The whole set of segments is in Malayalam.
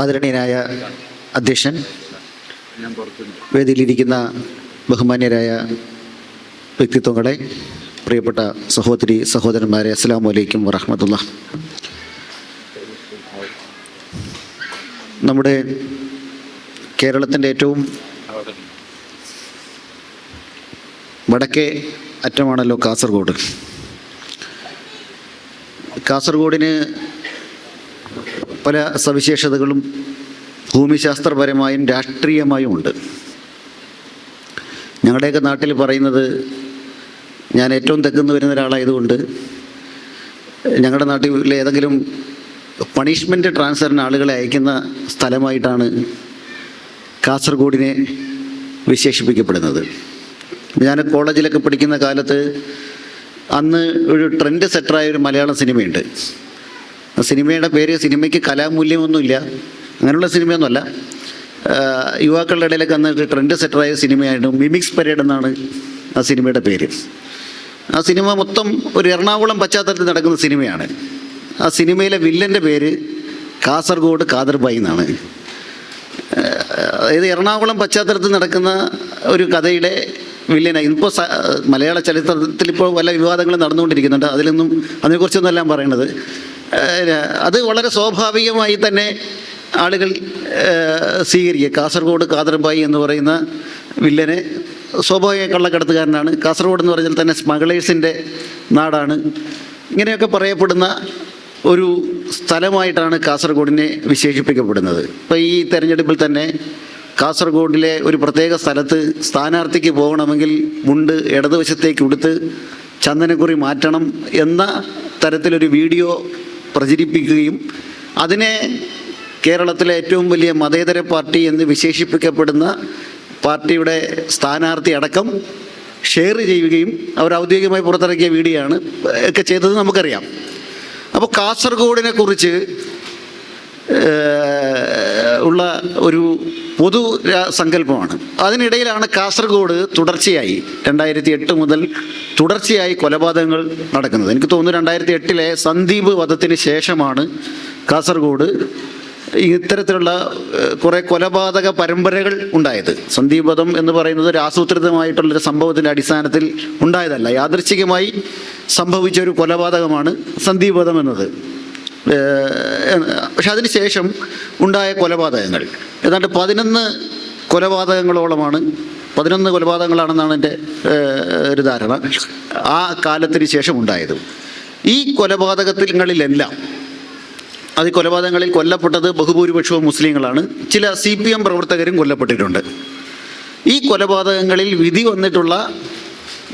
ആദരണീയനായ അധ്യക്ഷൻ വേദിയിലിരിക്കുന്ന ബഹുമാന്യരായ വ്യക്തിത്വങ്ങളെ പ്രിയപ്പെട്ട സഹോദരി സഹോദരന്മാരെ അസ്സാം വലൈക്കും വറഹമത്തുള്ള നമ്മുടെ കേരളത്തിന്റെ ഏറ്റവും വടക്കേ അറ്റമാണല്ലോ കാസർഗോഡ്. കാസർഗോഡിന് പല സവിശേഷതകളും ഭൂമിശാസ്ത്രപരമായും രാഷ്ട്രീയമായും ഉണ്ട്. ഞങ്ങളുടെയൊക്കെ നാട്ടിൽ പറയുന്നത് ഞാൻ ഏറ്റവും തെക്കുന്ന് വരുന്ന ഒരാളായതുകൊണ്ട് ഞങ്ങളുടെ നാട്ടിൽ ഏതെങ്കിലും പണിഷ്മെന്റ് ട്രാൻസ്ഫറിന് ആളുകളെ അയക്കുന്ന സ്ഥലമായിട്ടാണ് കാസർഗോഡിനെ വിശേഷിപ്പിക്കപ്പെടുന്നത്. ഞാൻ കോളേജിലൊക്കെ പഠിക്കുന്ന കാലത്ത് അന്ന് ഒരു ട്രെൻഡ് സെറ്ററായ ഒരു മലയാള സിനിമയുണ്ട്. സിനിമയുടെ പേര് സിനിമയ്ക്ക് കലാമൂല്യമൊന്നുമില്ല. അങ്ങനെയുള്ള സിനിമയൊന്നുമല്ല. യുവാക്കളുടെ ഇടയിലൊക്കെ അന്ന് ട്രെൻഡ് സെറ്ററായ സിനിമയായിരുന്നു. മിമിക്സ് പരേഡ് എന്നാണ് ആ സിനിമയുടെ പേര്. ആ സിനിമ മൊത്തം ഒരു എറണാകുളം പശ്ചാത്തലത്തിൽ നടക്കുന്ന സിനിമയാണ്. ആ സിനിമയിലെ വില്ലന്റെ പേര് കാസർഗോഡ് കാദർബായി എന്നാണ്. അതായത് എറണാകുളം പശ്ചാത്തലത്തിൽ നടക്കുന്ന ഒരു കഥയുടെ വില്ലനായി. ഇപ്പോൾ മലയാള ചരിത്രത്തിൽ ഇപ്പോൾ പല വിവാദങ്ങളും നടന്നുകൊണ്ടിരിക്കുന്നുണ്ട്. അതിലൊന്നും അതിനെക്കുറിച്ചൊന്നും എല്ലാം പറയണത്. അത് വളരെ സ്വാഭാവികമായി തന്നെ ആളുകൾ സ്വീകരിക്കുക. കാസർഗോഡ് കാതർബായി എന്ന് പറയുന്ന വില്ലനെ സ്വാഭാവിക കള്ളക്കടത്തുകാരനാണ്. കാസർഗോഡ് എന്ന് പറഞ്ഞാൽ തന്നെ സ്മഗ്ലേഴ്സിന്റെ നാടാണ്. ഇങ്ങനെയൊക്കെ പറയപ്പെടുന്ന ഒരു സ്ഥലമായിട്ടാണ് കാസർഗോഡിനെ വിശേഷിപ്പിക്കപ്പെടുന്നത്. ഇപ്പോൾ ഈ തെരഞ്ഞെടുപ്പിൽ തന്നെ കാസർഗോഡിലെ ഒരു പ്രത്യേക സ്ഥലത്ത് സ്ഥാനാർത്ഥിക്ക് പോകണമെങ്കിൽ മുണ്ട് ഇടതുവശത്തേക്ക് ഉടുത്ത് ചന്ദനക്കുറി മാറ്റണം എന്ന തരത്തിലൊരു വീഡിയോ പ്രചരിപ്പിക്കുകയും അതിനെ കേരളത്തിലെ ഏറ്റവും വലിയ മതേതര പാർട്ടി എന്ന് വിശേഷിപ്പിക്കപ്പെടുന്ന പാർട്ടിയുടെ സ്ഥാനാർത്ഥി അടക്കം ഷെയർ ചെയ്യുകയും അവർ ഔദ്യോഗികമായി പുറത്തിറക്കിയ വീഡിയോ ആണ് ഒക്കെ ചെയ്തത് നമുക്കറിയാം. അപ്പോൾ കാസർഗോഡിനെ കുറിച്ച് ഉള്ള ഒരു പൊതു സങ്കല്പമാണ്. അതിനിടയിലാണ് കാസർഗോഡ് തുടർച്ചയായി രണ്ടായിരത്തി എട്ട് മുതൽ തുടർച്ചയായി കൊലപാതകങ്ങൾ നടക്കുന്നത്. എനിക്ക് തോന്നുന്നു രണ്ടായിരത്തി എട്ടിലെ സന്ദീപ് വധത്തിന് ശേഷമാണ് കാസർഗോഡ് ഇത്തരത്തിലുള്ള കുറേ കൊലപാതക പരമ്പരകൾ ഉണ്ടായത്. സന്ദീപ് വധം എന്ന് പറയുന്നത് ഒരു ആസൂത്രിതമായിട്ടുള്ളൊരു സംഭവത്തിന്റെ അടിസ്ഥാനത്തിൽ ഉണ്ടായതല്ല. യാദൃച്ഛികമായി സംഭവിച്ച ഒരു കൊലപാതകമാണ് സന്ദീപ് വധം എന്നത്. പക്ഷെ അതിന് ശേഷം ഉണ്ടായ കൊലപാതകങ്ങൾ. ഏതാണ്ട് പതിനൊന്ന് കൊലപാതകങ്ങളോളമാണ് പതിനൊന്ന് കൊലപാതകങ്ങളാണെന്നാണ് എന്റെ ഒരു ധാരണ. ആ കാലത്തിന് ശേഷം ഉണ്ടായത്. ഈ കൊലപാതകങ്ങളിലെല്ലാം അത് കൊലപാതകങ്ങളിൽ കൊല്ലപ്പെട്ടത് ബഹുഭൂരിപക്ഷവും മുസ്ലിങ്ങളാണ്. ചില സി പി എം പ്രവർത്തകരും കൊല്ലപ്പെട്ടിട്ടുണ്ട്. ഈ കൊലപാതകങ്ങളിൽ വിധി വന്നിട്ടുള്ള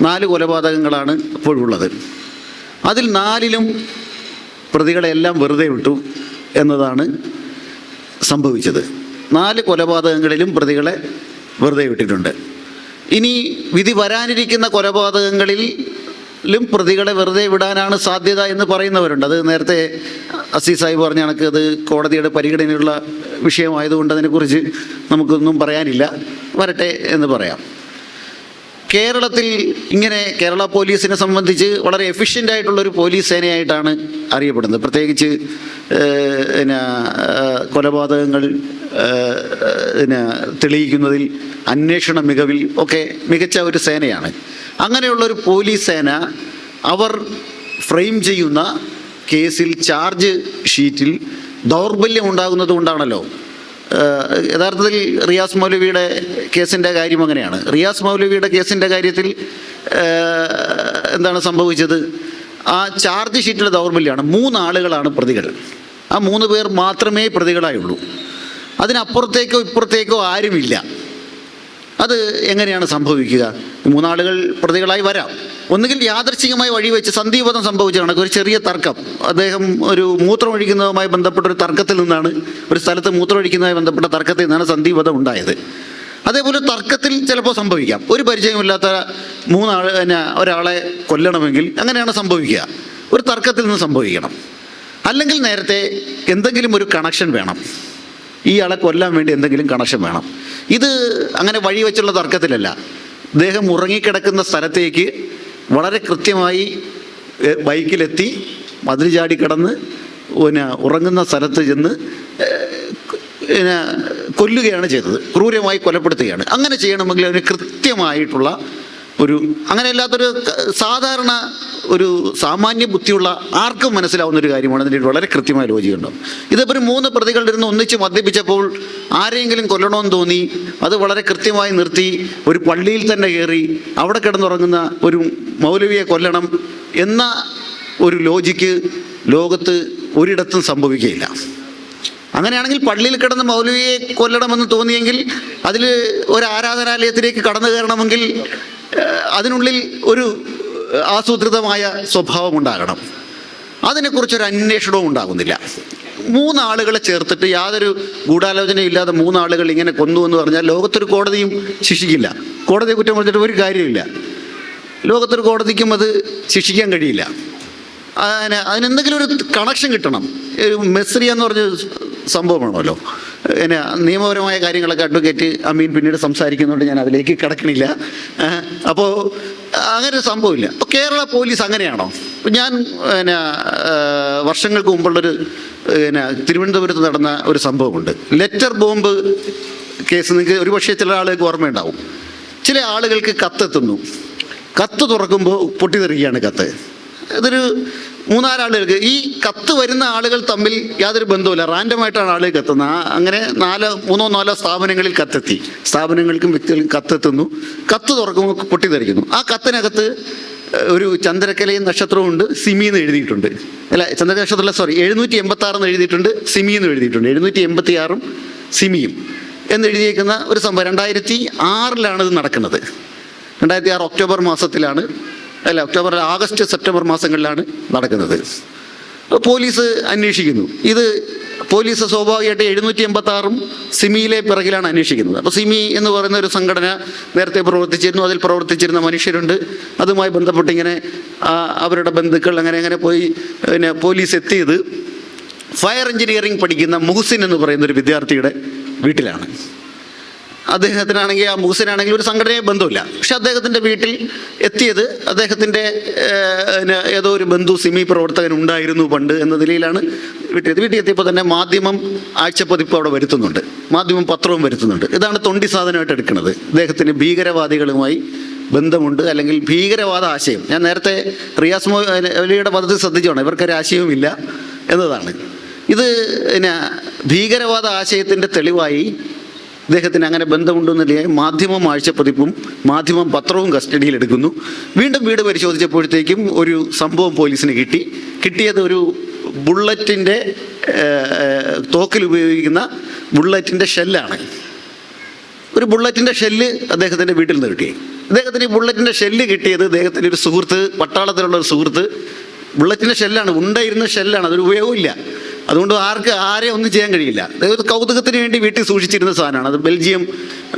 നാല് കൊലപാതകങ്ങളാണ് ഇപ്പോഴുള്ളത്. അതിൽ നാലിലും പ്രതികളെല്ലാം വെറുതെ വിട്ടു എന്നതാണ് സംഭവിച്ചത്. നാല് കൊലപാതകങ്ങളിലും പ്രതികളെ വെറുതെ വിട്ടിട്ടുണ്ട്. ഇനി വിധി വരാനിരിക്കുന്ന കൊലപാതകങ്ങളിലും പ്രതികളെ വെറുതെ വിടാനാണ് സാധ്യത എന്ന് പറയുന്നവരുണ്ട്. അത് നേരത്തെ അസീസ് സാഹിബ് പറഞ്ഞ കണക്ക് അത് കോടതിയുടെ പരിഗണനയുള്ള വിഷയമായതുകൊണ്ട് അതിനെക്കുറിച്ച് നമുക്കൊന്നും പറയാനില്ല. വരട്ടെ എന്ന് പറയാം. കേരളത്തിൽ ഇങ്ങനെ കേരള പോലീസിനെ സംബന്ധിച്ച് വളരെ എഫിഷ്യന്റ് ആയിട്ടുള്ളൊരു പോലീസ് സേനയായിട്ടാണ് അറിയപ്പെടുന്നത്. പ്രത്യേകിച്ച് പിന്നെ കൊലപാതകങ്ങൾ പിന്നെ തെളിയിക്കുന്നതിൽ അന്വേഷണ മികവിൽ ഒക്കെ മികച്ച ഒരു സേനയാണ്. അങ്ങനെയുള്ളൊരു പോലീസ് സേന അവർ ഫ്രെയിം ചെയ്യുന്ന കേസിൽ ചാർജ് ഷീറ്റിൽ ദൗർബല്യം ഉണ്ടാകുന്നത് കൊണ്ടാണല്ലോ യഥാർത്ഥത്തിൽ റിയാസ് മൗലവിയുടെ കേസിന്റെ കാര്യം അങ്ങനെയാണ്. റിയാസ് മൗലവിയുടെ കേസിന്റെ കാര്യത്തിൽ എന്താണ് സംഭവിച്ചത്? ആ ചാർജ് ഷീറ്റിലെ ദൗർബല്യമാണ് മൂന്നാളുകളാണ് പ്രതികൾ. ആ മൂന്ന് പേർ മാത്രമേ പ്രതികളായുള്ളൂ. അതിനപ്പുറത്തേക്കോ ഇപ്പുറത്തേക്കോ ആരുമില്ല. അത് എങ്ങനെയാണ് സംഭവിക്കുക? മൂന്നാളുകൾ പ്രതികളായി വരാം. ഒന്നുകിൽ യാദർശികമായി വഴിവെച്ച് വെച്ച് സംഭവിച്ച കണക്ക് ഒരു ചെറിയ തർക്കം. അദ്ദേഹം ഒരു മൂത്രമൊഴിക്കുന്നതുമായി ബന്ധപ്പെട്ട ഒരു തർക്കത്തിൽ നിന്നാണ് ഒരു സ്ഥലത്ത് മൂത്രമൊഴിക്കുന്നതുമായി ബന്ധപ്പെട്ട തർക്കത്തിൽ നിന്നാണ് സന്ദീപതം ഉണ്ടായത്. അതേപോലെ തർക്കത്തിൽ ചിലപ്പോൾ സംഭവിക്കാം. ഒരു പരിചയമില്ലാത്ത മൂന്നാൾ പിന്നെ ഒരാളെ കൊല്ലണമെങ്കിൽ അങ്ങനെയാണ് സംഭവിക്കുക. ഒരു തർക്കത്തിൽ നിന്ന് സംഭവിക്കണം. അല്ലെങ്കിൽ നേരത്തെ എന്തെങ്കിലും ഒരു കണക്ഷൻ വേണം. ഇയാളെ കൊല്ലാൻ വേണ്ടി എന്തെങ്കിലും കണക്ഷൻ വേണം. ഇത് അങ്ങനെ വഴി വെച്ചുള്ള തർക്കത്തിലല്ല. അദ്ദേഹം ഉറങ്ങിക്കിടക്കുന്ന സ്ഥലത്തേക്ക് വളരെ കൃത്യമായി ബൈക്കിലെത്തി മതിൽ ചാടി കടന്ന് പിന്നെ ഉറങ്ങുന്ന സ്ഥലത്ത് ചെന്ന് പിന്നെ കൊല്ലുകയാണ് ചെയ്തത്. ക്രൂരമായി കൊലപ്പെടുത്തുകയാണ്. അങ്ങനെ ചെയ്യണമെങ്കിൽ അതിന് കൃത്യമായിട്ടുള്ള ഒരു അങ്ങനെയല്ലാത്തൊരു അല്ലാത്തൊരു സാധാരണ ഒരു സാമാന്യ ബുദ്ധിയുള്ള ആർക്കും മനസ്സിലാവുന്ന ഒരു കാര്യമാണ്. അതിന്റെ വളരെ കൃത്യമായ ലോജിയുണ്ട് ഇതിപ്പോൾ മൂന്ന് മൂന്ന് പ്രതികളിരുന്ന് ഒന്നിച്ച് മദ്യപിച്ചപ്പോൾ ആരെങ്കിലും കൊല്ലണമെന്ന് തോന്നി അത് വളരെ കൃത്യമായി നിർത്തി ഒരു പള്ളിയിൽ തന്നെ കയറി അവിടെ കിടന്നുറങ്ങുന്ന ഒരു മൗലവിയെ കൊല്ലണം എന്ന ഒരു ലോജിക്ക് ലോകത്ത് ഒരിടത്തും സംഭവിക്കുകയില്ല. അങ്ങനെയാണെങ്കിൽ പള്ളിയിൽ കിടന്ന് മൗലവിയെ കൊല്ലണമെന്ന് തോന്നിയെങ്കിൽ അതിൽ ഒരു ആരാധനാലയത്തിലേക്ക് കടന്നു കയറണമെങ്കിൽ അതിനുള്ളിൽ ഒരു ആസൂത്രിതമായ സ്വഭാവം ഉണ്ടാകണം. അതിനെക്കുറിച്ചൊരു അന്വേഷണവും ഉണ്ടാകുന്നില്ല. മൂന്നാളുകളെ ചേർത്തിട്ട് യാതൊരു ഗൂഢാലോചനയും ഇല്ലാതെ മൂന്നാളുകൾ ഇങ്ങനെ കൊന്നു എന്ന് പറഞ്ഞാൽ ലോകത്തൊരു കോടതിയും ശിക്ഷിക്കില്ല. കോടതിയെ കുറ്റം പറഞ്ഞിട്ട് ഒരു കാര്യമില്ല ലോകത്തൊരു കോടതിക്കും അത് ശിക്ഷിക്കാൻ കഴിയില്ല. അതിന് അതിനെന്തെങ്കിലും ഒരു കണക്ഷൻ കിട്ടണം. ഒരു മെസ്രിയ എന്ന് പറഞ്ഞ സംഭവമാണല്ലോ. പിന്നെ നിയമപരമായ കാര്യങ്ങളൊക്കെ അഡ്വക്കേറ്റ് അമീൻ പിന്നീട് സംസാരിക്കുന്നതുകൊണ്ട് ഞാൻ അതിലേക്ക് കിടക്കണില്ല. അപ്പോൾ അങ്ങനെ സംഭവമില്ല. അപ്പോൾ കേരള പോലീസ് അങ്ങനെയാണോ? ഞാൻ പിന്നെ വർഷങ്ങൾക്ക് മുമ്പുള്ളൊരു പിന്നെ തിരുവനന്തപുരത്ത് നടന്ന ഒരു സംഭവമുണ്ട്. ലെറ്റർ ബോംബ് കേസ് നിങ്ങൾക്ക് ഒരുപക്ഷെ ചില ആളുകൾക്ക് ഓർമ്മയുണ്ടാവും. ചില ആളുകൾക്ക് കത്തെത്തുന്നു. കത്ത് തുറക്കുമ്പോൾ പൊട്ടിത്തെറിക്കുകയാണ് കത്ത്. ഇതൊരു മൂന്നാലാളുകൾക്ക് ഈ കത്ത് വരുന്ന ആളുകൾ തമ്മിൽ യാതൊരു ബന്ധവുമില്ല. റാൻഡമായിട്ടാണ് ആളുകൾ കത്തുന്നത്. അങ്ങനെ നാല് മൂന്നോ നാലോ സ്ഥാപനങ്ങളിൽ കത്തെത്തി. സ്ഥാപനങ്ങൾക്കും വ്യക്തികൾക്കും കത്തെത്തുന്നു കത്ത് തുറക്കുമ്പോൾ പൊട്ടിത്തെറിക്കുന്നു ആ കത്തിനകത്ത് ഒരു ചന്ദ്രക്കലയും നക്ഷത്രവും ഉണ്ട്. സിമി എന്ന് എഴുതിയിട്ടുണ്ട്. അല്ല ചന്ദ്രക്കല നക്ഷത്രമല്ല സോറി എഴുന്നൂറ്റി എൺപത്തി എഴുതിയിട്ടുണ്ട്. സിമി എന്ന് എഴുതിയിട്ടുണ്ട്. എഴുന്നൂറ്റി എൺപത്തി ആറും സിമിയും എന്ന് എഴുതിയേക്കുന്ന ഒരു സംഭവം. രണ്ടായിരത്തി ആറിലാണ് ഇത് നടക്കുന്നത്. രണ്ടായിരത്തി ആറ് ഒക്ടോബർ മാസത്തിലാണ് അല്ല ഒക്ടോബർ ആഗസ്റ്റ് സെപ്റ്റംബർ മാസങ്ങളിലാണ് നടക്കുന്നത്. പോലീസ് അന്വേഷിക്കുന്നു. ഇത് പോലീസ് സ്വാഭാവികമായിട്ട് എഴുന്നൂറ്റി എൺപത്തി ആറും സിമിയിലെ പിറകിലാണ് അന്വേഷിക്കുന്നത്. അപ്പോൾ സിമി എന്ന് പറയുന്ന ഒരു സംഘടന നേരത്തെ പ്രവർത്തിച്ചിരുന്നു അതിൽ പ്രവർത്തിച്ചിരുന്ന മനുഷ്യരുണ്ട്. അതുമായി ബന്ധപ്പെട്ട് ഇങ്ങനെ അവരുടെ ബന്ധുക്കൾ അങ്ങനെ അങ്ങനെ പോയി പിന്നെ പോലീസ് എത്തിയത് ഫയർ എഞ്ചിനീയറിംഗ് പഠിക്കുന്ന മുഹസിൻ എന്ന് പറയുന്ന ഒരു വിദ്യാർത്ഥിയുടെ വീട്ടിലാണ്. അദ്ദേഹത്തിനാണെങ്കിൽ ആ മൂസിനാണെങ്കിൽ ഒരു സംഘടനയെ ബന്ധമില്ല പക്ഷെ അദ്ദേഹത്തിന്റെ വീട്ടിൽ എത്തിയത് അദ്ദേഹത്തിന്റെ ഏതോ ഒരു ബന്ധു സിമി പ്രവർത്തകൻ ഉണ്ടായിരുന്നു പണ്ട് എന്ന നിലയിലാണ് വീട്ടിൽ വീട്ടിൽ എത്തിയപ്പോൾ തന്നെ മാധ്യമം ആഴ്ചപ്പതിപ്പ് അവിടെ വരുത്തുന്നുണ്ട്. മാധ്യമം പത്രവും വരുത്തുന്നുണ്ട്. ഇതാണ് തൊണ്ടി സാധനമായിട്ട് എടുക്കുന്നത്. അദ്ദേഹത്തിന് ഭീകരവാദികളുമായി ബന്ധമുണ്ട്. അല്ലെങ്കിൽ ഭീകരവാദ ആശയം. ഞാൻ നേരത്തെ റിയാസ് മോലിയുടെ പദത്തിൽ ശ്രദ്ധിച്ചോണം ഇവർക്കൊരു ആശയവുമില്ല എന്നതാണ്. ഇത് പിന്നെ ഭീകരവാദ ആശയത്തിന്റെ തെളിവായി ഇദ്ദേഹത്തിന് അങ്ങനെ ബന്ധമുണ്ടെന്നില്ലേ. മാധ്യമം ആഴ്ചപ്പതിപ്പും മാധ്യമം പത്രവും കസ്റ്റഡിയിലെടുക്കുന്നു വീണ്ടും വീട് പരിശോധിച്ചപ്പോഴത്തേക്കും ഒരു സംഭവം പോലീസിന് കിട്ടി. കിട്ടിയത് ഒരു ബുള്ളറ്റിന്റെ തോക്കിൽ ഉപയോഗിക്കുന്ന ബുള്ളറ്റിന്റെ ഷെല്ലാണ്. ഒരു ബുള്ളറ്റിന്റെ ഷെല്ല് അദ്ദേഹത്തിന്റെ വീട്ടിൽ നിന്ന് കിട്ടി. അദ്ദേഹത്തിന് ഈ ബുള്ളറ്റിന്റെ ഷെല്ല് കിട്ടിയത് അദ്ദേഹത്തിന്റെ ഒരു സുഹൃത്ത് പട്ടാളത്തിലുള്ള ഒരു സുഹൃത്ത്. ബുള്ളറ്റിന്റെ ഷെല്ലാണ് ഉണ്ടായിരുന്ന ഷെല്ലാണ് അതൊരു ഉപയോഗമില്ല അതുകൊണ്ട് ആർക്ക് ആരെ ഒന്നും ചെയ്യാൻ കഴിയില്ല. ഒരു കൗതുകത്തിന് വേണ്ടി വീട്ടിൽ സൂക്ഷിച്ചിരുന്ന സാധനമാണ്. അത് ബെൽജിയം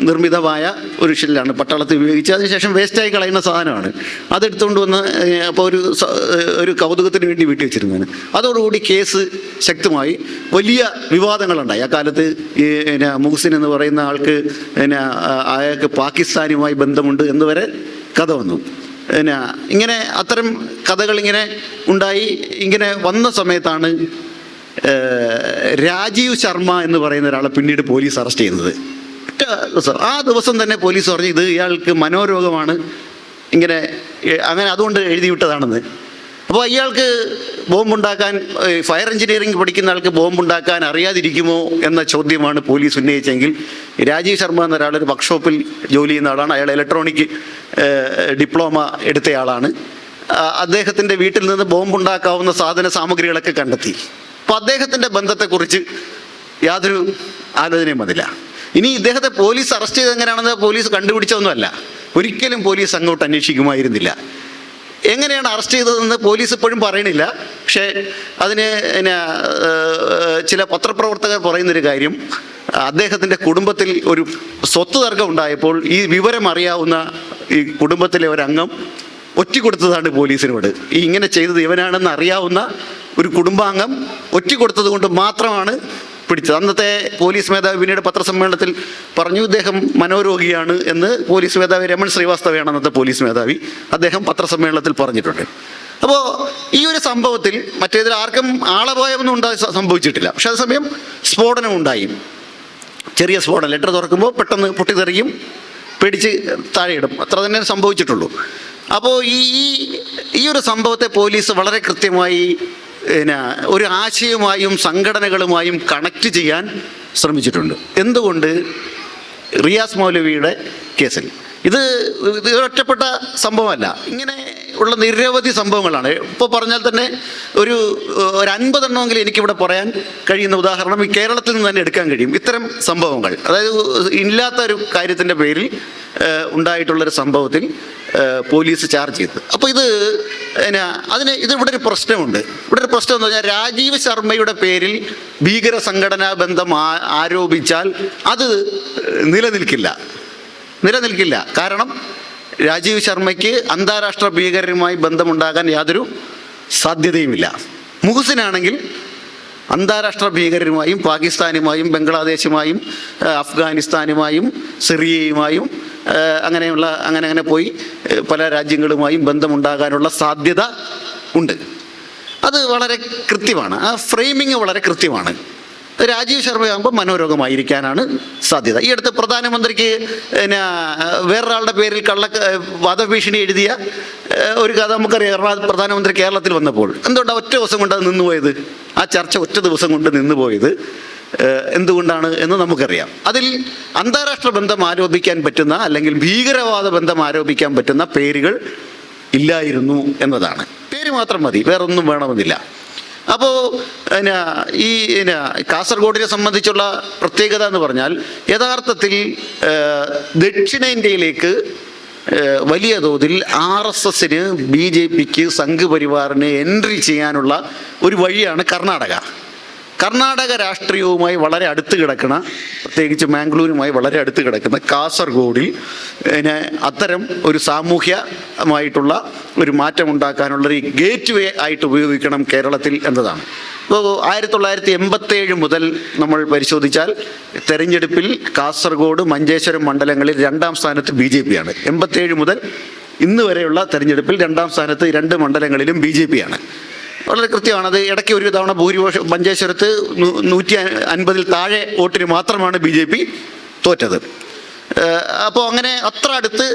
നിർമ്മിതമായ ഒരു ഷെല്ലാണ്. പട്ടാളത്തിൽ ഉപയോഗിച്ച് അതിനുശേഷം വേസ്റ്റായി കളയുന്ന സാധനമാണ്. അതെടുത്തുകൊണ്ട് വന്ന് അപ്പോൾ ഒരു ഒരു കൗതുകത്തിന് വേണ്ടി വീട്ടിൽ വെച്ചിരുന്നതാണ്. അതോടുകൂടി കേസ് ശക്തമായി വലിയ വിവാദങ്ങളുണ്ടായി. ആ കാലത്ത് പിന്നെ മുഹസിൻ എന്ന് പറയുന്ന ആൾക്ക് പിന്നെ അയാൾക്ക് പാകിസ്ഥാനുമായി ബന്ധമുണ്ട് എന്ന് വരെ കഥ വന്നു. പിന്നെ ഇങ്ങനെ അത്തരം കഥകൾ ഇങ്ങനെ ഉണ്ടായി. ഇങ്ങനെ വന്ന സമയത്താണ് രാജീവ് ശർമ്മ എന്ന് പറയുന്ന ഒരാളെ പിന്നീട് പോലീസ് അറസ്റ്റ് ചെയ്യുന്നത്. ആ ദിവസം തന്നെ പോലീസ് പറഞ്ഞു ഇത് ഇയാൾക്ക് മനോരോഗമാണ്. ഇങ്ങനെ അങ്ങനെ അതുകൊണ്ട് എഴുതി വിട്ടതാണെന്ന്. അപ്പോൾ ഇയാൾക്ക് ബോംബുണ്ടാക്കാൻ ഫയർ എഞ്ചിനീയറിംഗ് പഠിക്കുന്ന ആൾക്ക് ബോംബുണ്ടാക്കാൻ അറിയാതിരിക്കുമോ എന്ന ചോദ്യമാണ് പോലീസ് ഉന്നയിച്ചെങ്കിൽ രാജീവ് ശർമ്മ എന്ന ഒരാൾ ഒരു വർക്ക്ഷോപ്പിൽ ജോലി ചെയ്യുന്ന ആളാണ്. അയാൾ ഇലക്ട്രോണിക് ഡിപ്ലോമ എടുത്തയാളാണ്. അദ്ദേഹത്തിന്റെ വീട്ടിൽ നിന്ന് ബോംബുണ്ടാക്കാവുന്ന സാധന സാമഗ്രികളൊക്കെ കണ്ടെത്തി. അപ്പോൾ അദ്ദേഹത്തിന്റെ ബന്ധത്തെക്കുറിച്ച് യാതൊരു ആലോചനയും മതില്ല ഇനി ഇദ്ദേഹത്തെ പോലീസ് അറസ്റ്റ് ചെയ്ത് എങ്ങനെയാണെന്ന് പോലീസ് കണ്ടുപിടിച്ചതൊന്നുമല്ല. ഒരിക്കലും പോലീസ് അങ്ങോട്ട് അന്വേഷിക്കുമായിരുന്നില്ല. എങ്ങനെയാണ് അറസ്റ്റ് ചെയ്തതെന്ന് പോലീസ് ഇപ്പോഴും പറയണില്ല. പക്ഷേ അതിന് പിന്നെ ചില പത്രപ്രവർത്തകർ പറയുന്നൊരു കാര്യം അദ്ദേഹത്തിന്റെ കുടുംബത്തിൽ ഒരു സ്വത്ത് തർക്കം ഉണ്ടായപ്പോൾ ഈ വിവരം അറിയാവുന്ന ഈ കുടുംബത്തിലെ ഒരംഗം ഒറ്റ കൊടുത്തതാണ് പോലീസിനോട്. ഈ ഇങ്ങനെ ചെയ്തത് ഇവനാണെന്ന് അറിയാവുന്ന ഒരു കുടുംബാംഗം ഒറ്റ കൊടുത്തത് കൊണ്ട് മാത്രമാണ് പിടിച്ചത്. അന്നത്തെ പോലീസ് മേധാവി പിന്നീട് പത്രസമ്മേളനത്തിൽ പറഞ്ഞു ഇദ്ദേഹം മനോരോഗിയാണ് എന്ന് പോലീസ് മേധാവി രമൺ ശ്രീവാസ്തവയാണ് അന്നത്തെ പോലീസ് മേധാവി. അദ്ദേഹം പത്രസമ്മേളനത്തിൽ പറഞ്ഞിട്ടുണ്ട്. അപ്പോൾ ഈ ഒരു സംഭവത്തിൽ മറ്റേതിൽ ആർക്കും ആളപായമൊന്നും ഉണ്ടായി സംഭവിച്ചിട്ടില്ല. പക്ഷെ അതേസമയം സ്ഫോടനം ഉണ്ടായി. ചെറിയ സ്ഫോടനം. ലെറ്റർ തുറക്കുമ്പോൾ പെട്ടെന്ന് പൊട്ടിത്തെറിയും പേടിച്ച് താഴെയിടും. അത്ര തന്നെ സംഭവിച്ചിട്ടുള്ളൂ. അപ്പോൾ ഈ ഈ- ഒരു സംഭവത്തെ പോലീസ് വളരെ കൃത്യമായി പിന്നെ ഒരു ആശയവുമായും സംഘടനകളുമായും കണക്ട് ചെയ്യാൻ ശ്രമിച്ചിട്ടുണ്ട്. എന്തുകൊണ്ട്? റിയാസ് മൗലവിയുടെ കേസിൽ. ഇത് ഇത് ഒറ്റപ്പെട്ട സംഭവമല്ല. ഇങ്ങനെ ഉള്ള നിരവധി സംഭവങ്ങളാണ്. ഇപ്പോൾ പറഞ്ഞാൽ തന്നെ ഒരു ഒരു അൻപതെണ്ണമെങ്കിലും എനിക്കിവിടെ പറയാൻ കഴിയുന്ന ഉദാഹരണം ഈ കേരളത്തിൽ നിന്ന് തന്നെ എടുക്കാൻ കഴിയും. ഇത്തരം സംഭവങ്ങൾ അതായത് ഇല്ലാത്ത ഒരു കാര്യത്തിന്റെ പേരിൽ ഉണ്ടായിട്ടുള്ളൊരു സംഭവത്തിൽ പോലീസ് ചാർജ് ചെയ്തത്. അപ്പോൾ ഇത് എന്നാ അതിന് ഇത് ഇവിടെ ഒരു പ്രശ്നമുണ്ട്. ഇവിടെ ഒരു പ്രശ്നം എന്ന് പറഞ്ഞാൽ രാജീവ് ശർമ്മയുടെ പേരിൽ ഭീകര സംഘടനാ ബന്ധം ആരോപിച്ചാൽ അത് നിലനിൽക്കില്ല. നിലനിൽക്കില്ല. കാരണം രാജീവ് ശർമ്മയ്ക്ക് അന്താരാഷ്ട്ര ഭീകരരുമായി ബന്ധമുണ്ടാകാൻ യാതൊരു സാധ്യതയുമില്ല. മുഹസിനാണെങ്കിൽ അന്താരാഷ്ട്ര ഭീകരരുമായും പാകിസ്ഥാനുമായും ബംഗ്ലാദേശുമായും അഫ്ഗാനിസ്ഥാനുമായും സിറിയയുമായും അങ്ങനെയുള്ള അങ്ങനെ അങ്ങനെ പോയി പല രാജ്യങ്ങളുമായും ബന്ധമുണ്ടാകാനുള്ള സാധ്യത ഉണ്ട്. അത് വളരെ കൃത്യമാണ്. ആ ഫ്രെയിമിങ് വളരെ കൃത്യമാണ്. രാജീവ് ശർമ്മയാകുമ്പോൾ മനോരോഗമായിരിക്കാനാണ് സാധ്യത. ഈ അടുത്ത് പ്രധാനമന്ത്രിക്ക് പിന്നെ വേറൊരാളുടെ പേരിൽ കള്ള വധഭീഷണി എഴുതിയ ഒരു കഥ നമുക്കറിയാം. പ്രധാനമന്ത്രി കേരളത്തിൽ വന്നപ്പോൾ. എന്തുകൊണ്ടാണ് ഒറ്റ ദിവസം കൊണ്ട് അത് നിന്നുപോയത്? ആ ചർച്ച ഒറ്റ ദിവസം കൊണ്ട് നിന്നുപോയത് എന്തുകൊണ്ടാണ് എന്ന് നമുക്കറിയാം. അതിൽ അന്താരാഷ്ട്ര ബന്ധം ആരോപിക്കാൻ പറ്റുന്ന അല്ലെങ്കിൽ ഭീകരവാദ ബന്ധം ആരോപിക്കാൻ പറ്റുന്ന പേരുകൾ ഇല്ലായിരുന്നു എന്നതാണ്. പേര് മാത്രം മതി വേറൊന്നും വേണമെന്നില്ല. അപ്പോൾ പിന്നെ ഈ പിന്നെ കാസർഗോഡിനെ സംബന്ധിച്ചുള്ള പ്രത്യേകത എന്ന് പറഞ്ഞാൽ യഥാർത്ഥത്തിൽ ദക്ഷിണേന്ത്യയിലേക്ക് വലിയ തോതിൽ ആർ എസ് എസിന് ബി ജെ പിക്ക് സംഘപരിവാറിന് എൻട്രി ചെയ്യാനുള്ള ഒരു വഴിയാണ് കർണാടക. കർണാടക രാഷ്ട്രീയവുമായി വളരെ അടുത്ത് കിടക്കുന്ന പ്രത്യേകിച്ച് മാംഗ്ലൂരുമായി വളരെ അടുത്ത് കിടക്കുന്ന കാസർഗോഡിൽ പിന്നെ അത്തരം ഒരു സാമൂഹ്യമായിട്ടുള്ള ഒരു മാറ്റം ഉണ്ടാക്കാനുള്ള ഒരു ഗേറ്റ് വേ ആയിട്ട് ഉപയോഗിക്കണം കേരളത്തിൽ എന്നതാണ്. ഇപ്പോൾ ആയിരത്തി തൊള്ളായിരത്തി എൺപത്തേഴ് മുതൽ നമ്മൾ പരിശോധിച്ചാൽ തെരഞ്ഞെടുപ്പിൽ കാസർഗോഡ് മഞ്ചേശ്വരം മണ്ഡലങ്ങളിൽ രണ്ടാം സ്ഥാനത്ത് ബി ജെ പിയാണ്. എൺപത്തേഴ് മുതൽ ഇന്ന് വരെയുള്ള തെരഞ്ഞെടുപ്പിൽ രണ്ടാം സ്ഥാനത്ത് രണ്ട് മണ്ഡലങ്ങളിലും ബി ജെ പിയാണ്. വളരെ കൃത്യമാണ്. അത് ഇടയ്ക്ക് ഒരു തവണ ഭൂരിപക്ഷം മഞ്ചേശ്വരത്ത് നൂറ്റി അൻപതിൽ താഴെ വോട്ടിന് മാത്രമാണ് ബി ജെ പി തോറ്റത്. അപ്പോൾ അങ്ങനെ അത്ര അടുത്ത്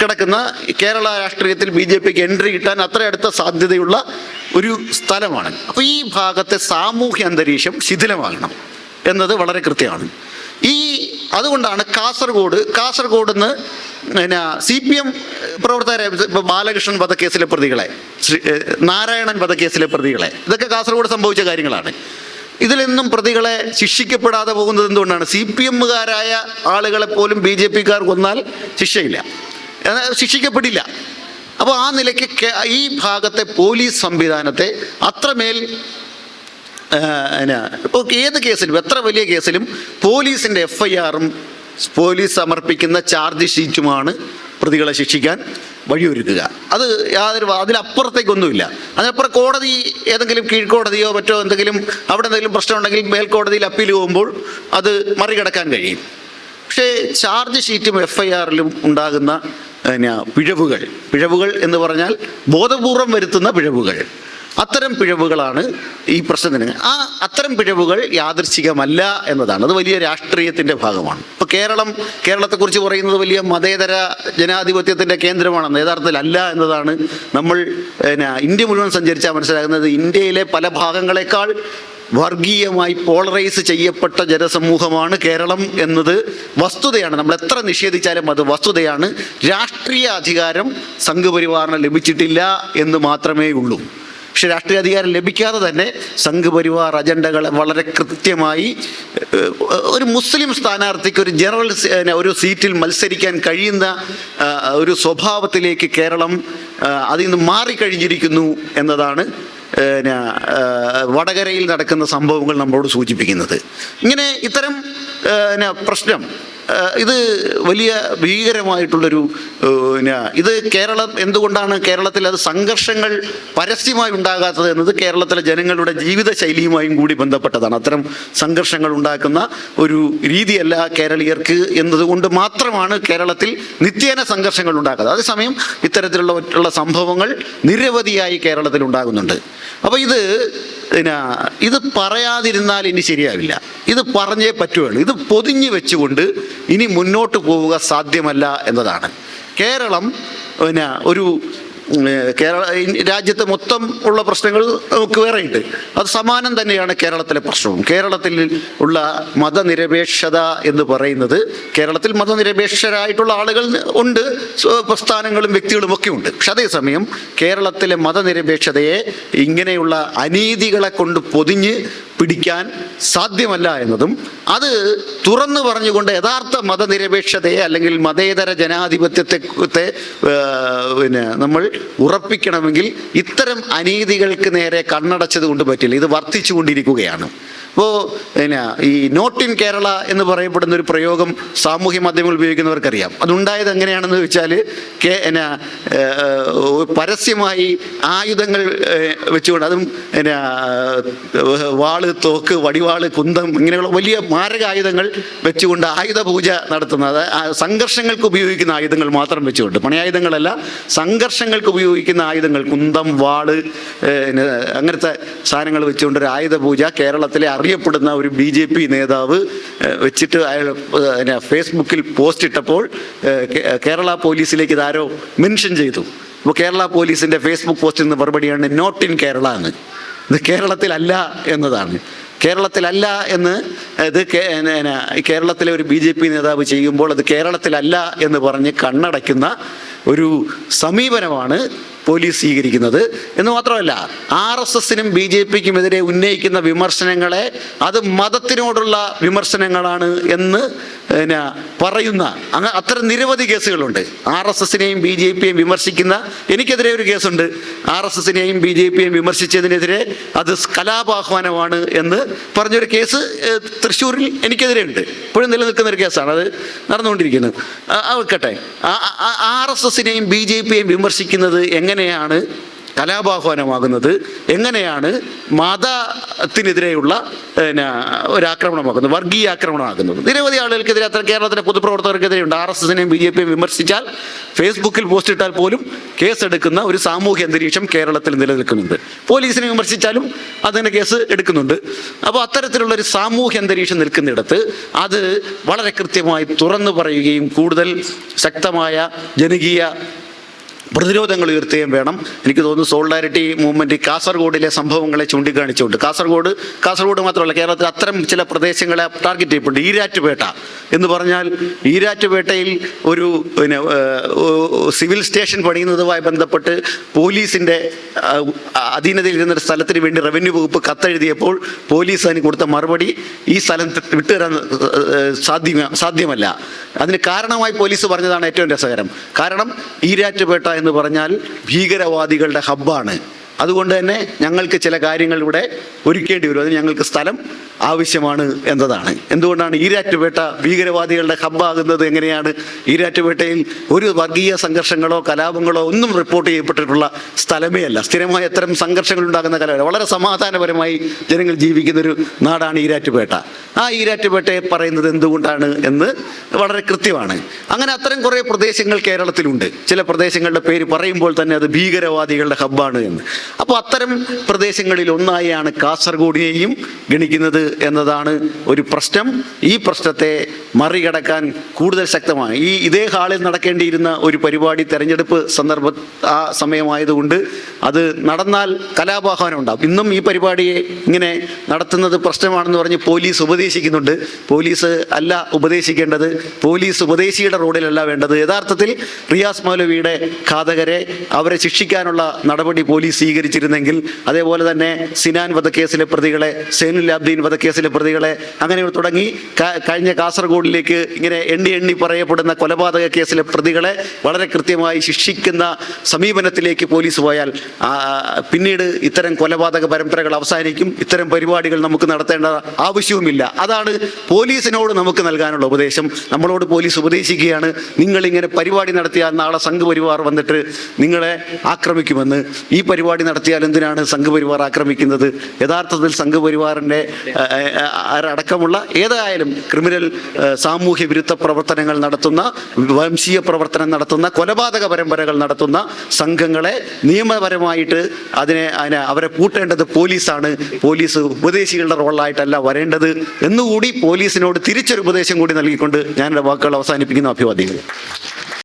കിടക്കുന്ന കേരള രാഷ്ട്രീയത്തിൽ ബി ജെ പിക്ക് എൻട്രി കിട്ടാൻ അത്ര അടുത്ത സാധ്യതയുള്ള ഒരു സ്ഥലമാണ്. അപ്പോൾ ഈ ഭാഗത്തെ സാമൂഹ്യ അന്തരീക്ഷം ശിഥിലമാകണം എന്നത് വളരെ കൃത്യമാണ്. ഈ അതുകൊണ്ടാണ് കാസർഗോഡ് കാസർഗോഡ് നിന്ന് പിന്നെ സി പി എം പ്രവർത്തകരെ ഇപ്പോൾ ബാലകൃഷ്ണൻ വധക്കേസിലെ പ്രതികളെ നാരായണൻ വധക്കേസിലെ പ്രതികളെ ഇതൊക്കെ കാസർഗോഡ് സംഭവിച്ച കാര്യങ്ങളാണ്. ഇതിലെന്നും പ്രതികളെ ശിക്ഷിക്കപ്പെടാതെ പോകുന്നത് എന്തുകൊണ്ടാണ്? സി പി എമ്മുകാരായ ആളുകളെ പോലും ബി ജെ പിക്കാർ കൊന്നാൽ ശിക്ഷയില്ല. ശിക്ഷിക്കപ്പെടില്ല. അപ്പോൾ ആ നിലയ്ക്ക് ഈ ഭാഗത്തെ പോലീസ് സംവിധാനത്തെ അത്രമേൽ ഇപ്പോൾ ഏത് കേസിലും എത്ര വലിയ കേസിലും പോലീസിന്റെ എഫ് ഐ ആറും പോലീസ് സമർപ്പിക്കുന്ന ചാർജ് ഷീറ്റുമാണ് പ്രതികളെ ശിക്ഷിക്കാൻ വഴിയൊരുക്കുക. അത് യാതൊരു അതിലപ്പുറത്തേക്കൊന്നുമില്ല. അതിനപ്പുറം കോടതി ഏതെങ്കിലും കീഴ്ക്കോടതിയോ മറ്റോ എന്തെങ്കിലും അവിടെ എന്തെങ്കിലും പ്രശ്നമുണ്ടെങ്കിൽ മേൽക്കോടതിയിൽ അപ്പീൽ പോകുമ്പോൾ അത് മറികടക്കാൻ കഴിയും. പക്ഷേ ചാർജ് ഷീറ്റും എഫ് ഐ ആറിലും ഉണ്ടാകുന്ന പിഴവുകൾ. പിഴവുകൾ എന്ന് പറഞ്ഞാൽ ബോധപൂർവം വരുത്തുന്ന പിഴവുകൾ. അത്തരം പിഴവുകളാണ് ഈ പ്രശ്നത്തിന്. ആ അത്തരം പിഴവുകൾ യാദൃശ്ചികമല്ല എന്നതാണ്. അത് വലിയ രാഷ്ട്രീയത്തിന്റെ ഭാഗമാണ്. ഇപ്പോൾ കേരളം കേരളത്തെക്കുറിച്ച് പറയുന്നത് വലിയ മതേതര ജനാധിപത്യത്തിന്റെ കേന്ദ്രമാണെന്ന് യഥാർത്ഥത്തിൽ അല്ല എന്നതാണ് നമ്മൾ പിന്നെ ഇന്ത്യ മുഴുവൻ സഞ്ചരിച്ചാൽ മനസ്സിലാകുന്നത്. ഇന്ത്യയിലെ പല ഭാഗങ്ങളെക്കാൾ വർഗീയമായി പോളറൈസ് ചെയ്യപ്പെട്ട ജനസമൂഹമാണ് കേരളം എന്നത് വസ്തുതയാണ്. നമ്മൾ എത്ര നിഷേധിച്ചാലും അത് വസ്തുതയാണ്. രാഷ്ട്രീയ അധികാരം സംഘപരിവാറിന് ലഭിച്ചിട്ടില്ല എന്ന് മാത്രമേ ഉള്ളൂ. പക്ഷെ രാഷ്ട്രീയ അധികാരം ലഭിക്കാതെ തന്നെ സംഘപരിവാർ അജണ്ടകളെ വളരെ കൃത്യമായി ഒരു മുസ്ലിം സ്ഥാനാർത്ഥിക്ക് ഒരു ജനറൽ ഒരു സീറ്റിൽ മത്സരിക്കാൻ കഴിയുന്ന ഒരു സ്വഭാവത്തിലേക്ക് കേരളം അതിൽ നിന്ന് മാറിക്കഴിഞ്ഞിരിക്കുന്നു എന്നതാണ് പിന്നെ, വടകരയിൽ നടക്കുന്ന സംഭവങ്ങൾ നമ്മളോട് സൂചിപ്പിക്കുന്നത്. ഇങ്ങനെ ഇത്തരം പ്രശ്നം ഇത് വലിയ ഭീകരമായിട്ടുള്ളൊരു പിന്നെ, ഇത് കേരളം എന്തുകൊണ്ടാണ് കേരളത്തിൽ അത് സംഘർഷങ്ങൾ പരസ്യമായി ഉണ്ടാകാത്തത് എന്നത് കേരളത്തിലെ ജനങ്ങളുടെ ജീവിത ശൈലിയുമായും കൂടി ബന്ധപ്പെട്ടതാണ്. അത്തരം സംഘർഷങ്ങൾ ഉണ്ടാക്കുന്ന ഒരു രീതിയല്ല കേരളീയർക്ക് എന്നതുകൊണ്ട് മാത്രമാണ് കേരളത്തിൽ നിത്യേന സംഘർഷങ്ങൾ ഉണ്ടാക്കുന്നത് അതേസമയം ഇത്തരത്തിലുള്ള സംഭവങ്ങൾ നിരവധിയായി കേരളത്തിൽ ഉണ്ടാകുന്നുണ്ട്. അപ്പോൾ ഇത് പിന്നെ ഇത് പറയാതിരുന്നാൽ ഇനി ശരിയാവില്ല. ഇത് പറഞ്ഞേ പറ്റുകയുള്ളൂ. ഇത് പൊതിഞ്ഞു വെച്ചുകൊണ്ട് ഇനി മുന്നോട്ട് പോവുക സാധ്യമല്ല എന്നതാണ്. കേരളം പിന്നെ ഒരു കേരള രാജ്യത്തെ മൊത്തം ഉള്ള പ്രശ്നങ്ങൾ നമുക്ക് വേറെയുണ്ട്. അത് സമാനം തന്നെയാണ് കേരളത്തിലെ പ്രശ്നവും. കേരളത്തിൽ ഉള്ള മതനിരപേക്ഷത എന്ന് പറയുന്നത് കേരളത്തിൽ മതനിരപേക്ഷരായിട്ടുള്ള ആളുകൾ ഉണ്ട് പ്രസ്ഥാനങ്ങളും വ്യക്തികളും ഒക്കെ ഉണ്ട്. പക്ഷെ അതേസമയം കേരളത്തിലെ മതനിരപേക്ഷതയെ ഇങ്ങനെയുള്ള അനീതികളെ കൊണ്ട് പൊതിഞ്ഞ് പിടിക്കാൻ സാധ്യമല്ല എന്നതും അത് തുറന്നു പറഞ്ഞുകൊണ്ട് യഥാർത്ഥ മതനിരപേക്ഷതയെ അല്ലെങ്കിൽ മതേതര ജനാധിപത്യത്തെ പിന്നെ നമ്മൾ ഉറപ്പിക്കണമെങ്കിൽ ഇത്തരം അനീതികൾക്ക് നേരെ കണ്ണടച്ചത് കൊണ്ട് പറ്റില്ല. ഇത് വർദ്ധിച്ചുകൊണ്ടിരിക്കുകയാണ് അപ്പോൾ പിന്നെ ഈ നോട്ട് ഇൻ കേരള എന്ന് പറയപ്പെടുന്ന ഒരു പ്രയോഗം സാമൂഹ്യ മാധ്യമങ്ങൾ ഉപയോഗിക്കുന്നവർക്കറിയാം. അതുണ്ടായത് എങ്ങനെയാണെന്ന് വെച്ചാൽ കേ എന്നാ പരസ്യമായി ആയുധങ്ങൾ വെച്ചുകൊണ്ട് അതും എന്നാ ഏഹ്, വാൾ തോക്ക് വടിവാൾ കുന്തം ഇങ്ങനെയുള്ള വലിയ മാരക ആയുധങ്ങൾ വെച്ചുകൊണ്ട് ആയുധ പൂജ നടത്തുന്നത് സംഘർഷങ്ങൾക്ക് ഉപയോഗിക്കുന്ന ആയുധങ്ങൾ മാത്രം വെച്ചുകൊണ്ട്. പണിയായുധങ്ങളല്ല സംഘർഷങ്ങൾക്ക് ഉപയോഗിക്കുന്ന ആയുധങ്ങൾ കുന്തം വാൾ അങ്ങനത്തെ സാധനങ്ങൾ വെച്ചുകൊണ്ട് ഒരു ആയുധ പൂജ കേരളത്തിലെ അറിയപ്പെടുന്ന ഒരു ബി ജെ പി നേതാവ് വെച്ചിട്ട് അയാൾ ഫേസ്ബുക്കിൽ പോസ്റ്റ് ഇട്ടപ്പോൾ കേരള പോലീസിലേക്ക് ഇതാരോ മെൻഷൻ ചെയ്തു. അപ്പോൾ കേരള പോലീസിന്റെ ഫേസ്ബുക്ക് പോസ്റ്റിൽ നിന്ന് മറുപടിയാണ് നോട്ട് ഇൻ കേരള എന്ന്. ഇത് കേരളത്തിലല്ല എന്നതാണ്. കേരളത്തിലല്ല എന്ന് ഇത് കേരളത്തിലെ ഒരു ബി ജെ പി നേതാവ് ചെയ്യുമ്പോൾ അത് കേരളത്തിലല്ല എന്ന് പറഞ്ഞ് കണ്ണടയ്ക്കുന്ന ഒരു സമീപനമാണ് പോലീസ് സ്വീകരിക്കുന്നത് എന്ന് മാത്രമല്ല ആർ എസ് എസിനും ബി ജെ പിക്കുമെതിരെ ഉന്നയിക്കുന്ന വിമർശനങ്ങളെ അത് മതത്തിനോടുള്ള വിമർശനങ്ങളാണ് എന്ന് പിന്നെ പറയുന്ന അങ്ങ് അത്തരം നിരവധി കേസുകളുണ്ട്. ആർ എസ് എസിനെയും ബി ജെ പിയെയും വിമർശിക്കുന്ന എനിക്കെതിരെ ഒരു കേസുണ്ട്. ആർ എസ് എസിനെയും ബി ജെ പിയെയും വിമർശിച്ചതിനെതിരെ അത് കലാപാഹ്വാനമാണ് എന്ന് പറഞ്ഞൊരു കേസ് തൃശ്ശൂരിൽ എനിക്കെതിരെ ഉണ്ട് ഇപ്പോഴും നിലനിൽക്കുന്ന ഒരു കേസാണ്. അത് നടന്നുകൊണ്ടിരിക്കുന്നത് വെക്കട്ടെ ആർ എസ് എസിനെയും ബി ജെ പിയെയും വിമർശിക്കുന്നത് എങ്ങനെയാണ് കലാപാഹ്വാനമാകുന്നത് എങ്ങനെയാണ് മതത്തിനെതിരെയുള്ള പിന്നെ ഒരാക്രമണമാകുന്നത് വർഗീയ ആക്രമണമാകുന്നത്? നിരവധി ആളുകൾക്കെതിരെ അത്ര കേരളത്തിലെ പൊതുപ്രവർത്തകർക്കെതിരെ ഉണ്ട് ആർ എസ് എസിനെയും ബി ജെ പിയും വിമർശിച്ചാൽ ഫേസ്ബുക്കിൽ പോസ്റ്റ് ഇട്ടാൽ പോലും കേസെടുക്കുന്ന ഒരു സാമൂഹ്യ അന്തരീക്ഷം കേരളത്തിൽ നിലനിൽക്കുന്നുണ്ട്. പോലീസിനെ വിമർശിച്ചാലും അതിന് കേസ് എടുക്കുന്നുണ്ട്. അപ്പോൾ അത്തരത്തിലുള്ള ഒരു സാമൂഹ്യ അന്തരീക്ഷം നിൽക്കുന്നിടത്ത് അത് വളരെ കൃത്യമായി തുറന്നു പറയുകയും കൂടുതൽ ശക്തമായ ജനകീയ പ്രതിരോധങ്ങൾ ഉയർത്തുകയും വേണം. എനിക്ക് തോന്നുന്നു സോളിഡാരിറ്റി മൂവ്മെന്റ് കാസർഗോഡിലെ സംഭവങ്ങളെ ചൂണ്ടിക്കാണിച്ചുകൊണ്ട്. കാസർഗോഡ് കാസർഗോഡ് മാത്രമല്ല കേരളത്തിൽ അത്തരം ചില പ്രദേശങ്ങളെ ടാർഗറ്റ് ചെയ്യപ്പെട്ടു ഈരാറ്റുപേട്ട എന്ന് പറഞ്ഞാൽ ഈരാറ്റുപേട്ടയിൽ ഒരു പിന്നെ സിവിൽ സ്റ്റേഷൻ പണിയുന്നതുമായി ബന്ധപ്പെട്ട് പോലീസിന്റെ അധീനതയിൽ ഇരുന്ന ഒരു സ്ഥലത്തിന് വേണ്ടി റവന്യൂ വകുപ്പ് കത്തെഴുതിയപ്പോൾ പോലീസ് അതിന് കൊടുത്ത മറുപടി ഈ സ്ഥലം വിട്ടുതരാൻ സാധ്യ സാധ്യമ സാധ്യമല്ല. അതിന് കാരണമായി പോലീസ് പറഞ്ഞതാണ് ഏറ്റവും രസകരം. കാരണം ഈരാറ്റുപേട്ട എന്ന് പറഞ്ഞാൽ ഭീകരവാദികളുടെ ഹബ്ബാണ്. അതുകൊണ്ട് തന്നെ ഞങ്ങൾക്ക് ചില കാര്യങ്ങൾ ഇവിടെ ഒരുക്കേണ്ടി വരും. അതിന് ഞങ്ങൾക്ക് സ്ഥലം ആവശ്യമാണ് എന്നതാണ്. എന്തുകൊണ്ടാണ് ഈരാറ്റുപേട്ട ഭീകരവാദികളുടെ ഹബ്ബാകുന്നത് എങ്ങനെയാണ്? ഈരാറ്റുപേട്ടയിൽ ഒരു വർഗീയ സംഘർഷങ്ങളോ കലാപങ്ങളോ ഒന്നും റിപ്പോർട്ട് ചെയ്യപ്പെട്ടിട്ടുള്ള സ്ഥലമേ അല്ല. സ്ഥിരമായി അത്തരം സംഘർഷങ്ങൾ ഉണ്ടാകുന്ന കലാപം. വളരെ സമാധാനപരമായി ജനങ്ങൾ ജീവിക്കുന്ന ഒരു നാടാണ് ഈരാറ്റുപേട്ട. ആ ഈരാറ്റുപേട്ടയെ പറയുന്നത് എന്തുകൊണ്ടാണ് എന്ന് വളരെ കൃത്യമാണ്. അങ്ങനെ അത്തരം കുറേ പ്രദേശങ്ങൾ കേരളത്തിലുണ്ട്. ചില പ്രദേശങ്ങളുടെ പേര് പറയുമ്പോൾ തന്നെ അത് ഭീകരവാദികളുടെ ഹബ്ബാണ് എന്ന്. അപ്പോൾ അത്തരം പ്രദേശങ്ങളിൽ ഒന്നായാണ് കാസർഗോഡിനെയും ഗണിക്കുന്നത് എന്നതാണ് ഒരു പ്രശ്നം. ഈ പ്രശ്നത്തെ മറികടക്കാൻ കൂടുതൽ ശക്തമാണ്. ഈ ഇതേ ഹാളിൽ നടക്കേണ്ടിയിരുന്ന ഒരു പരിപാടി തെരഞ്ഞെടുപ്പ് സന്ദർഭ ആ സമയമായതുകൊണ്ട് അത് നടന്നാൽ കലാപാഹ്വാനം ഉണ്ടാകും. ഇന്നും ഈ പരിപാടിയെ ഇങ്ങനെ നടത്തുന്നത് പ്രശ്നമാണെന്ന് പറഞ്ഞ് പോലീസ് ഉപദേശിക്കുന്നുണ്ട്. പോലീസ് അല്ല ഉപദേശിക്കേണ്ടത്. പോലീസ് ഉപദേശിയുടെ റോഡിലല്ല വേണ്ടത്. യഥാർത്ഥത്തിൽ റിയാസ് മൗലവിയുടെ ഘാതകരെ അവരെ ശിക്ഷിക്കാനുള്ള നടപടി പോലീസ് സ്വീകരിച്ചിരുന്നെങ്കിൽ അതേപോലെ തന്നെ സിനാൻ വധക്കേസിലെ പ്രതികളെ സൈനുൽ അബ്ദീൻ വധക്കേസിലെ പ്രതികളെ അങ്ങനെ തുടങ്ങി കഴിഞ്ഞ കാസർഗോഡിലേക്ക് ഇങ്ങനെ എണ്ണി എണ്ണി പറയപ്പെടുന്ന കൊലപാതക കേസിലെ പ്രതികളെ വളരെ കൃത്യമായി ശിക്ഷിക്കുന്ന സമീപനത്തിലേക്ക് പോലീസ് പോയാൽ പിന്നീട് ഇത്തരം കൊലപാതക പരമ്പരകൾ അവസാനിക്കും ഇത്തരം പരിപാടികൾ നമുക്ക് നടത്തേണ്ട ആവശ്യവുമില്ല. അതാണ് പോലീസിനോട് നമുക്ക് നൽകാനുള്ള ഉപദേശം. നമ്മളോട് പോലീസ് ഉപദേശിക്കുകയാണ് നിങ്ങൾ ഇങ്ങനെ പരിപാടി നടത്തിയാൽ നാളെ സംഘപരിവാർ വന്നിട്ട് നിങ്ങളെ ആക്രമിക്കുമെന്ന്. ഈ പരിപാടി പരിപാടി നടത്തിയാൽ എന്തിനാണ് സംഘപരിവാർ ആക്രമിക്കുന്നത്? യഥാർത്ഥത്തിൽ സംഘപരിവാറിന്റെ അടക്കമുള്ള ഏതായാലും ക്രിമിനൽ സാമൂഹ്യ വിരുദ്ധ പ്രവർത്തനങ്ങൾ നടത്തുന്ന വംശീയ പ്രവർത്തനം നടത്തുന്ന കൊലപാതക പരമ്പരകൾ നടത്തുന്ന സംഘങ്ങളെ നിയമപരമായിട്ട് അതിനെ അതിനെ അവരെ പൂട്ടേണ്ടത് പോലീസാണ്. പോലീസ് ഉപദേശികളുടെ റോളായിട്ടല്ല വരേണ്ടത്. എന്നുകൂടി പോലീസിനോട് തിരിച്ചൊരു ഉപദേശം കൂടി നൽകിക്കൊണ്ട് ഞാൻ എന്റെ വാക്കുകൾ അവസാനിപ്പിക്കുന്ന അഭിവാദ്യങ്ങൾ